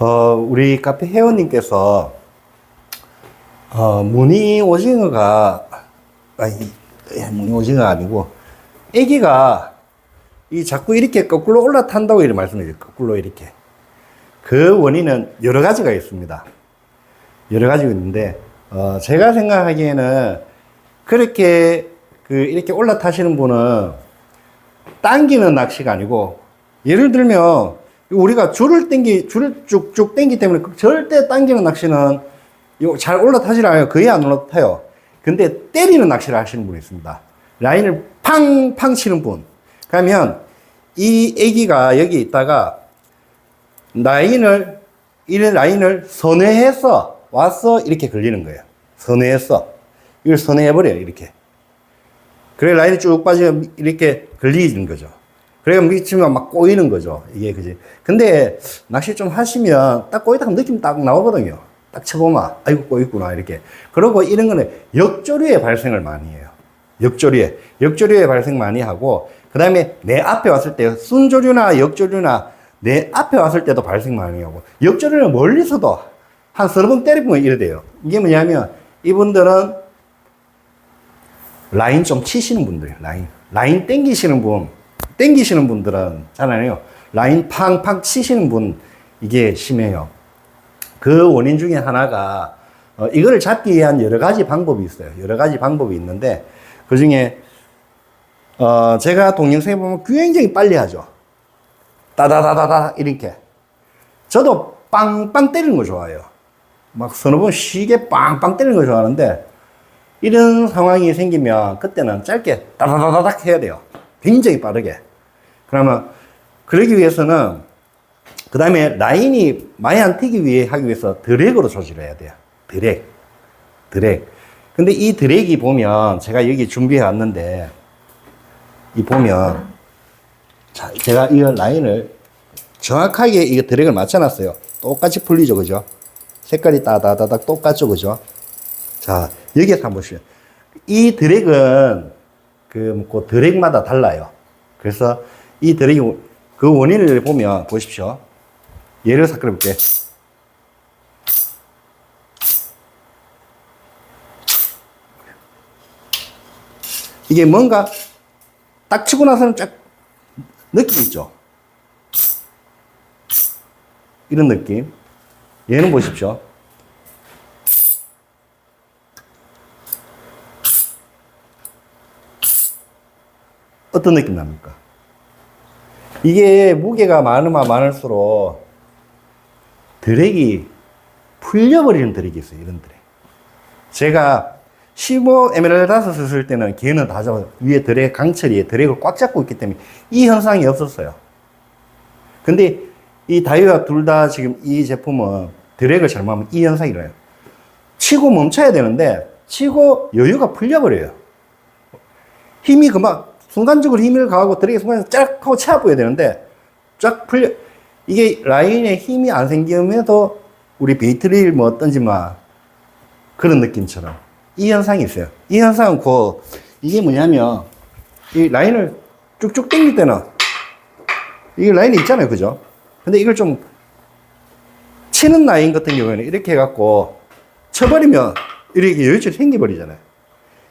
어, 우리 카페 회원님께서 어, 무늬 오징어가 아니 예, 무늬 오징어가 아니고 애기가 이 자꾸 이렇게 거꾸로 올라탄다고 이렇게 말씀해요. 거꾸로 이렇게. 그 원인은 여러 가지가 있습니다. 여러 가지가 있는데 어, 제가 생각하기에는 그렇게 그 이렇게 올라타시는 분은 당기는 낚시가 아니고 예를 들면 우리가 줄을 당기 줄을 쭉쭉 당기 때문에 그 절대 당기는 낚시는 잘 올라타질 않아요. 거의 안 올라타요. 근데 때리는 낚시를 하시는 분이 있습니다. 라인을 팡 팡 치는 분. 그러면 이 애기가 여기 있다가 라인을 이 라인을 선회해서 와서 이렇게 걸리는 거예요. 선회해서 이걸 선회해 버려요. 이렇게. 그래 라인이 쭉 빠지면 이렇게 걸리는 거죠. 그래가 미치면 막 꼬이는 거죠. 이게 그지. 근데 낚시 좀 하시면 딱 꼬이다 하면 느낌 딱 나오거든요. 딱 쳐보면 아이고 꼬있구나 이렇게. 그리고 이런 거는 역조류에 발생을 많이 해요. 역조류에 역조류에 발생 많이 하고 그 다음에 내 앞에 왔을 때 순조류나 역조류나 내 앞에 왔을 때도 발생 많이 하고 역조류는 멀리서도 한 서너 번 때리면 이래 돼요. 이게 뭐냐면 이분들은 라인 좀 치시는 분들, 라인. 라인 땡기시는 분, 땡기시는 분들은 잘안 해요. 라인 팡팡 치시는 분, 이게 심해요. 그 원인 중에 하나가, 어, 이거를 잡기 위한 여러 가지 방법이 있어요. 여러 가지 방법이 있는데, 그 중에, 어, 제가 동영상에 보면 굉장히 빨리 하죠. 따다다다다, 이렇게. 저도 빵빵 때리는 거 좋아해요. 막 서너 번 쉬게 빵빵 때리는 거 좋아하는데, 이런 상황이 생기면 그때는 짧게 따다다다닥 해야 돼요. 굉장히 빠르게. 그러면 그러기 위해서는 그 다음에 라인이 많이 안 튀기 위해 하기 위해서 드랙으로 조절을 해야 돼요. 드랙. 드랙. 근데 이 드랙이 보면 제가 여기 준비해 왔는데 이 보면 자, 제가 이 라인을 정확하게 이 드랙을 맞춰놨어요. 똑같이 풀리죠. 그죠? 색깔이 따다다닥 똑같죠. 그죠? 자, 여기에서 한번 보시죠. 이 드랙은 그, 그 드랙마다 달라요. 그래서 이 드랙이 그 원인을 보면 보십시오. 예를 들어서 그려볼게. 이게 뭔가 딱 치고 나서는 쫙 느낌 있죠? 이런 느낌. 얘는 보십시오. 어떤 느낌 납니까? 이게 무게가 많으면 많을수록 드랙이 풀려버리는 드랙이 있어요. 이런 드랙. 제가 15 에메랄드 다섯을 쓸 때는 걔는 다 잡아요. 위에 드랙, 강철이 드랙을 꽉 잡고 있기 때문에 이 현상이 없었어요. 근데 이 다이와 둘 다 지금 이 제품은 드랙을 잘못하면 이 현상이 일어나요. 치고 멈춰야 되는데 치고 여유가 풀려버려요. 힘이 그만 순간적으로 힘을 가하고 드랙이 순간 쫙 하고 차보야 되는데 쫙 풀려 이게 라인에 힘이 안 생기면서 우리 베이트릴 뭐 어떤지 막 그런 느낌처럼 이 현상이 있어요. 이 현상은 그 이게 뭐냐면 이 라인을 쭉쭉 당길 때는 이게 라인이 있잖아요, 그죠? 근데 이걸 좀 치는 라인 같은 경우에는 이렇게 해갖고 쳐버리면 이렇게 여유줄이 생겨버리잖아요.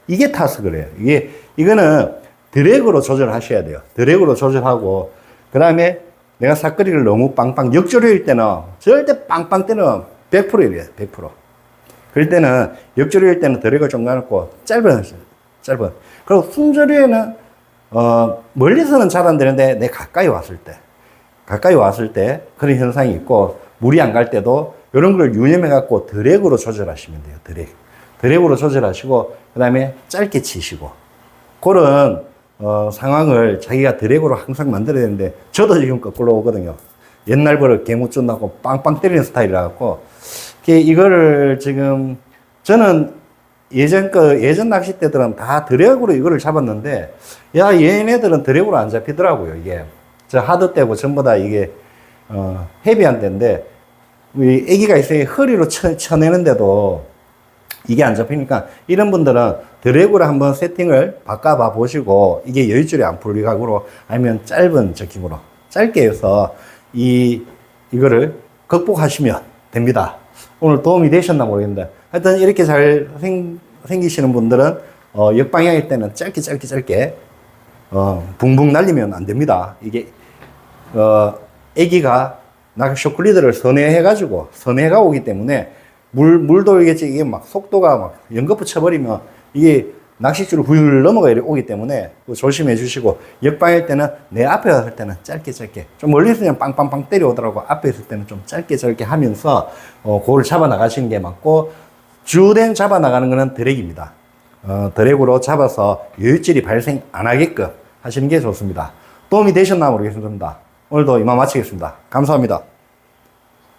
이게 타서 그래요. 이게 이거는 드랙으로 조절하셔야 돼요. 드랙으로 조절하고 그 다음에 내가 사거리를 너무 빵빵 역조류일 때는 절대 빵빵 때는 100%이래요. 100%. 그럴 때는 역조류일 때는 드랙을 좀 가놓고 짧은 짧은. 그리고 순조류에는 어 멀리서는 잘 안 되는데 내 가까이 왔을 때 가까이 왔을 때 그런 현상이 있고 물이 안 갈 때도 이런 걸 유념해 갖고 드랙으로 조절하시면 돼요. 드랙. 드랙으로 조절하시고 그다음에 짧게 치시고 그런 어, 상황을 자기가 드랙으로 항상 만들어야 되는데, 저도 지금 거꾸로 오거든요. 옛날 버릇 개무줄 나고 빵빵 때리는 스타일이라 갖고, 이거를 지금, 저는 예전 거, 예전 낚싯대들은 다 드랙으로 이거를 잡았는데, 야, 얘네들은 드랙으로 안 잡히더라고요, 이게. 저 하드 때고 전부 다 이게, 어, 헤비한 때인데, 우리 애기가 있어요. 허리로 쳐, 쳐내는데도 이게 안 잡히니까 이런 분들은 드래그로 한번 세팅을 바꿔봐 보시고 이게 여유줄이 안 풀리각으로 아니면 짧은 저킹으로 짧게 해서 이 이거를 극복하시면 됩니다. 오늘 도움이 되셨나 모르겠는데 하여튼 이렇게 잘 생, 생기시는 분들은 어, 역방향일 때는 짧게 짧게 짧게 어, 붕붕 날리면 안 됩니다. 이게 어, 애기가 낚시 리드를 선회해가지고 선회가 오기 때문에 물 물도 이게 막 속도가 막 연거푸 쳐버리면 이게 낚싯줄을 훌 넘어가 오기 때문에 조심해 주시고 역방일 때는 내 앞에 할 때는 짧게 짧게 좀 멀리 있으면 빵빵빵 때려오더라고 앞에 있을 때는 좀 짧게 짧게 하면서 어, 그걸 잡아 나가시는 게 맞고 주된 잡아 나가는 거는 드랙입니다. 어, 드랙으로 잡아서 여유질이 발생 안 하게끔 하시는 게 좋습니다. 도움이 되셨나 모르겠습니다. 오늘도 이만 마치겠습니다. 감사합니다.